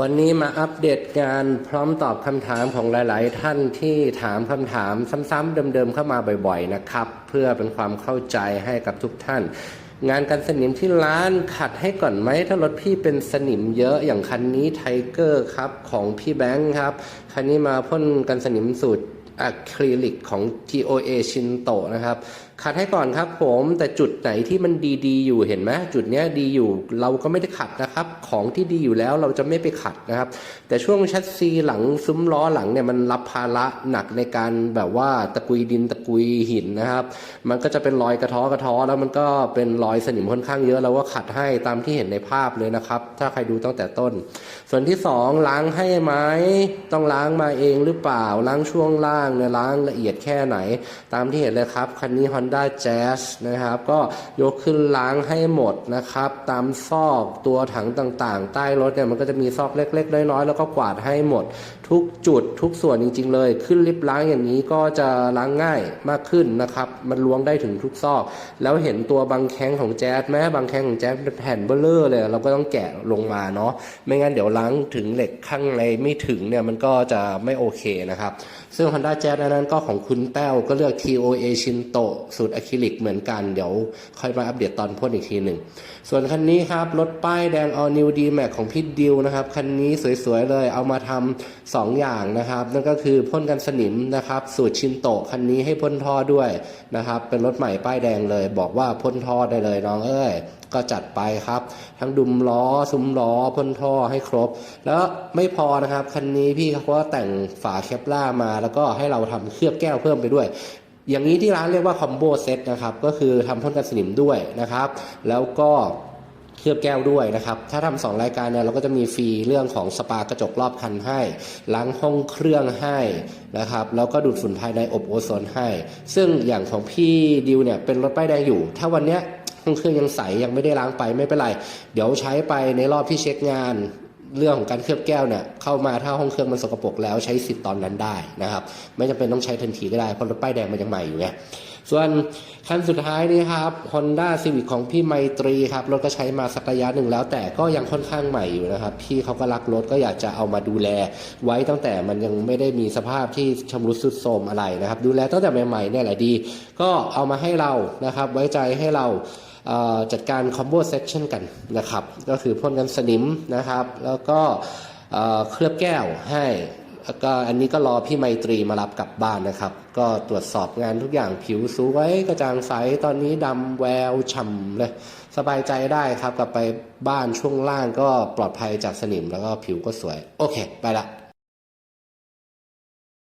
วันนี้มาอัปเดตงานพร้อมตอบคำถามของหลาย ๆ ท่านที่ถามคำถามซ้ำ ๆ เดิม ๆ เข้ามาบ่อย ๆ นะครับ เพื่อเป็นความเข้าใจให้กับทุกท่าน งานกันสนิมที่ร้านขัดให้ก่อนไหม ถ้ารถพี่เป็นสนิมเยอะอย่างคันนี้ไทเกอร์ครับ ของพี่แบงค์ครับ คันนี้มาพ่นกันสนิมสูตรอะคริลิกของ TOA ชินโตนะครับ ขัดให้ก่อนครับผมแต่จุดไหนที่มันดี ๆ อยู่เห็นไหมจุดเนี้ยดีอยู่เราก็ไม่ได้ขัดนะครับ ของที่ดีอยู่แล้วเราจะไม่ไปขัดนะครับ แต่ช่วงชัดซีหลังซุ้มล้อหลังเนี่ยมันรับภาระหนักในการแบบว่าตะกุยดินตะกุยหินนะครับ มันก็จะเป็นรอยกระท้อกระท้อแล้วมันก็เป็นรอยสนิมค่อนข้างเยอะเราก็ขัดให้ตามที่เห็นในภาพเลยนะครับ ถ้าใครดูตั้งแต่ต้น ส่วนที่สองล้างให้ไหมต้องล้างมาเองหรือเปล่าล้างช่วงล่างเนี่ยล้างละเอียดแค่ไหน ตามที่เห็นเลยครับคันนี้ Honda Jazz นได้แจ๊สนะครับ ก็ยกขึ้นล้างให้หมดนะครับ ตามซอกตัวถังต่างๆ ใต้รถเนี่ยมันก็จะมีซอกเล็ก ๆ น้อยๆแล้วก็กวาดให้หมด ทุกจุดทุกส่วนจริง ๆ เลย ขึ้นลิฟต์ล้างอย่างนี้ก็จะล้างง่ายมากขึ้นนะครับ มันล้วงได้ถึงทุกซอก แล้วเห็นตัวบางแข้งของแจ๊สไหมบางแข้งของแจ๊สเป็นแผ่นเบลเลอร์เลยเราก็ต้องแกะลงมาเนาะไม่งั้นเดี๋ยวล้างถึงเหล็กข้างในไม่ถึงเนี่ยมันก็จะไม่โอเคนะครับ ซึ่ง Honda Jazz นนั้นก็ของคุณแต้วก็เลือก TOA ชินโตสูตรอะคริลิกเหมือนกัน เดี๋ยวค่อยมาอัปเดตตอนพ่นอีกทีหนึ่ง ส่วนคันนี้ครับ รถป้ายแดง All New D Max ของพี่ดิวนะครับ คันนี้สวยๆเลยเอามาทำสองอย่างนะครับ นั่นก็คือพ่นกันสนิมนะครับ สูตรชินโตคันนี้ให้พ่นท่อด้วยนะครับ เป็นรถใหม่ป้ายแดงเลย บอกว่าพ่นท่อได้เลยน้องเอ้ยก็จัดไปครับ ทั้งดุมล้อ ซุ้มล้อพ่นท่อให้ครบ แล้วไม่พอนะครับ คันนี้พี่เขาก็แต่งฝาแคปล่ามา แล้วก็ให้เราทำเคลือบแก้วเพิ่มไปด้วย อย่างนี้ที่ร้านเรียกว่าคอมโบเซตนะครับก็คือทำพ่นกันสนิมด้วยนะครับ แล้วก็เคลือบแก้วด้วยนะครับ ถ้าทำสองรายการเนี่ยเราก็จะมีฟรีเรื่องของสปากระจกรอบคันให้ ล้างห้องเครื่องให้นะครับ แล้วก็ดูดฝุ่นภายในอบโอโซนให้ ซึ่งอย่างของพี่ดิวเนี่ยเป็นรถป้ายแดงอยู่ ถ้าวันเนี้ยห้องเครื่องยังใสยังไม่ได้ล้างไปไม่เป็นไร เดี๋ยวใช้ไปในรอบที่เช็คงาน เรื่องของการเคลือบแก้วเนี่ยเข้ามาถ้าห้องเครื่องมันสกปรกแล้วใช้สิทธิ์ตอนนั้นได้นะครับ ไม่จำเป็นต้องใช้ทันทีก็ได้เพราะรถป้ายแดงมันยังใหม่อยู่ไงส่วนคันสุดท้ายนี่ครับ Honda Civic ของพี่ไมตรีครับรถก็ใช้มาสักระยะหนึ่งแล้ว แต่ก็ยังค่อนข้างใหม่อยู่นะครับ พี่เขาก็รักรถก็อยากจะเอามาดูแล ไว้ตั้งแต่มันยังไม่ได้มีสภาพที่ชำรุดทรุดโทรมอะไรนะครับ ดูแลตั้งแต่ใหม่ๆเนี่ยแหละดี ก็เอามาให้เรานะครับ ไว้ใจให้เรา จัดการคอมโบเซ c ชันกันนะครับ ก็คือพ่นกันสนิมนะครับ แล้วก็เอ่อเคลือบแก้วให้แล้วก็อันนี้ก็รอพี่ไมตรีมารับกลับบ้านนะครับ ก็ตรวจสอบงานทุกอย่างผิวสวยกระจ่างใสตอนนี้ดำแววฉ่ำเลย สบายใจได้ครับกลับไปบ้านช่วงล่างก็ปลอดภัยจากสนิมแล้วก็ผิวก็สวย โอเค ไปละ